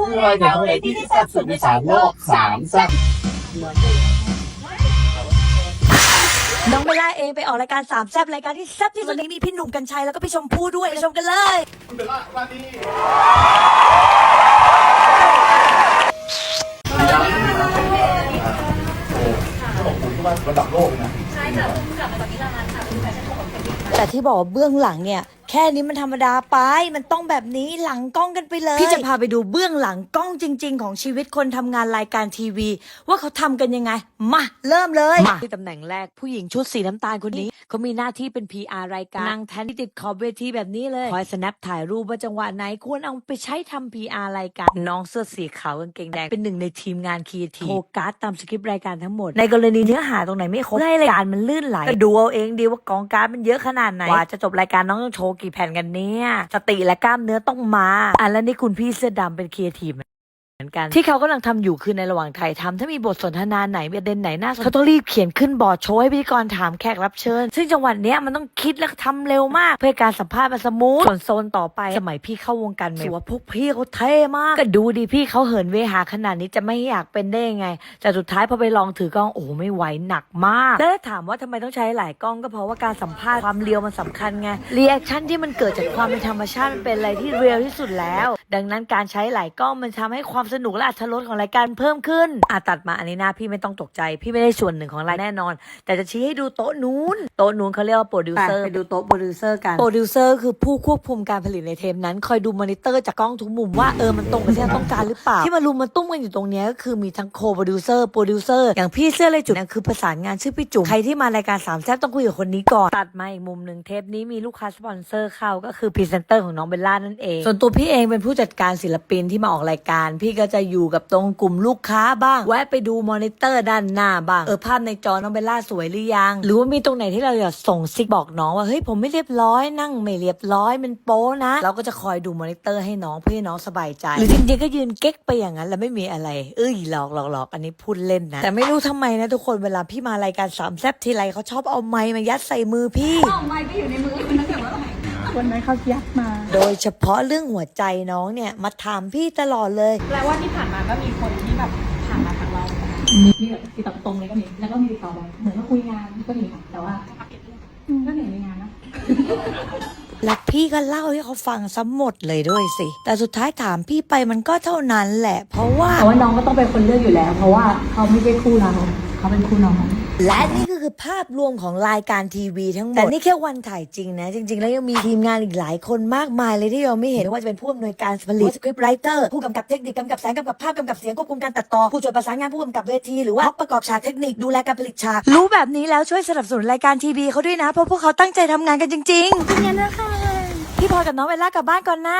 คู่เลยเนี่ยคนไหนที่แซ่บสุดในสามโลกสามแซ่บน้องเบลล่าเองไปออกรายการสามแซ่บรายการที่แซ่บที่สุดวันนี้มีพี่หนุ่มกัญชัยแล้วก็พี่ชมพู่ด้วยไปชมกันเลยคุณเบลล่าวันนี้เขาบอกคุณว่าระดับโลกนะแต่ที่บอกว่าเบื้องหลังเนี่ย แค่นี้มันธรรมดาไป มันต้องแบบนี้หลังกล้องกันไปเลย พี่จะพาไปดูเบื้องหลังกล้องจริง ๆ ของชีวิตคนทำงานรายการทีวี ว่าเขาทำกันยังไง มาเริ่มเลยมาที่ตำแหน่งแรกผู้หญิงชุดสีน้ำตาลคนนี้เขามีหน้าที่เป็น PR รายการนั่งแทนที่ติดขอบเวทีแบบนี้เลยคอยสแนปถ่ายรูปว่าจังหวะไหนควรเอาไปใช้ทำ PR รายการน้องเสื้อสีขาวกางเกงแดงเป็นหนึ่งในทีมงานคีทีโทรการ์ดตามสคริปต์รายการทั้งหมดในกรณีเนื้อหาตรงไหนไม่ครบให้รายการมันลื่นไหลก็ดูเอาเองดีว่ากองการ์ดมันเยอะขนาดไหนกว่าจะจบรายการน้องต้องโชว์กี่แผ่นกันเนี่ย สติและกล้ามเนื้อต้องมาอะแล้วนี่คุณพี่เสื้อดำเป็นครีเอทีฟ เหมือนกันที่เขากำลังทำอยู่คือในระหว่างถ่ายทำถ้ามีบทสนทนาไหนประเด็นไหนน่าสนเขาต้องรีบเขียนขึ้นบอร์ดโชว์ให้พิธีกรถามแขกรับเชิญ ซึ่งจังหวัดเนี้ยมันต้องคิดและทำเร็วมาก เพื่อการสัมภาษณ์มันสมูทส่วนโซนต่อไปสมัยพี่เข้าวงการใหม่ว่าพวกพี่เขาเท่มาก ก็ดูดิพี่เขาเหินเวหาขนาดนี้จะไม่อยากเป็นได้ยังไง แต่สุดท้ายพอไปลองถือกล้องโอ้โหไม่ไหวหนักมาก แล้วถ้าถามว่าทำไมต้องใช้หลายกล้องก็เพราะว่าการสัมภาษณ์ความเรียวมันสำคัญไงรีแอคชั่นที่มันเกิดจากความเป็นธรรมชาติมันเป็นอะไรที่เรียลที่สุดแล้ว ดังนั้นการใช้หลายกล้องมันทำให้ความสนุกและอรรถรสของรายการเพิ่มขึ้นอะตัดมาอันนี้นะพี่ไม่ต้องตกใจ พี่ไม่ได้ส่วนหนึ่งของรายแน่นอน แต่จะชี้ให้ดูโต๊ะนู้น โต๊ะนู้นเขาเรียกว่าโปรดิวเซอร์ไปดูโต๊ะโปรดิวเซอร์กันโปรดิวเซอร์คือผู้ควบคุมการผลิตในเทปนั้น คอยดูมอนิเตอร์จากกล้องทุกมุมว่าเออมันตรงกับที่เราต้องการหรือเปล่าที่มารุมมาตุ้มกันอยู่ตรงเนี้ยก็คือมีทั้งโคโปรดิวเซอร์โปรดิวเซอร์อย่างพี่เสื้อเลยจุดนั่นคือประสานงานชื่อพี่จุ๋มใครที่มารายการสามแซ่บต้องคุยกับคนนี้ก่อนตัดมาอีกมุมหนึ่งเทปนี้มีลูกค้าสปอนเซอร์เข้าก็คือพรีเซนเตอร์ของน้องเบลล่านั่นเองส่วนตัวพี่เองเป็นผู้จัดการศิลปินที่มาออกรายการพี่ก็จะอยู่กับตรงกลุ่มลูกค้าบ้าง แวะไปดูมอนิเตอร์ด้านหน้าบ้าง เออภาพในจอน้องเบลล่าสวยหรือยัง หรือว่ามีตรงไหนที่เราอยากส่งซิกบอกน้องว่าเฮ้ยผมไม่เรียบร้อยนั่งไม่เรียบร้อยมันโป๊นะ เราก็จะคอยดูมอนิเตอร์ให้น้องเพื่อให้น้องสบายใจ หรือจริงๆก็ยืนเก๊กไปอย่างนั้นแล้วไม่มีอะไร เอ้ยหลอกหลอกหลอกอันนี้พูดเล่นนะ แต่ไม่รู้ทำไมนะทุกคนเวลาพี่มารายการสามแซบทีไรเขาชอบเอาไม้มายัดใส่มือพี่วันนั้นเขายัดมา โดยเฉพาะเรื่องหัวใจน้องเนี่ยมาถามพี่ตลอดเลย แปลว่าที่ผ่านมาก็มีคนที่แบบผ่านมาทางเรานะคะมีมีแบบติดต่อตรงเลยก็มี แล้วก็มีติดต่อแบบเหมือนว่าคุยงานก็มีค่ะแต่ว่าอืมก็เห็นในงานนะแล้วพี่ก็เล่าให้เขาฟังซะหมดเลยด้วยสิ แต่สุดท้ายถามพี่ไปมันก็เท่านั้นแหละ เพราะว่าแต่ว่าน้องก็ต้องเป็นคนเลือกอยู่แล้ว เพราะว่าเขาไม่ใช่คู่เรา เขาเป็นคู่น้อง และนี่ก็คือภาพรวมของรายการทีวีทั้งหมด แต่นี่แค่วันถ่ายจริงนะ จริง ๆ แล้วยังมีทีมงานอีกหลายคนมากมายเลยที่เราไม่เห็นไม่ว่าจะเป็นผู้อำนวยการผลิตสคริปต์ไรเตอร์ผู้กำกับเทคนิคกำกับแสงกำกับภาพกำกับเสียงควบคุมการตัดต่อ ผู้ช่วยประสานงานผู้กำกับเวทีหรือว่าประกอบฉากเทคนิคดูแลการผลิตฉากรู้แบบนี้แล้วช่วยสนับสนุนรายการทีวีเขาด้วยนะเพราะพวกเขาตั้งใจทำงานกันจริงๆเป็นไงนะคะพี่พลอยกับน้องเวลากลับบ้านก่อนนะ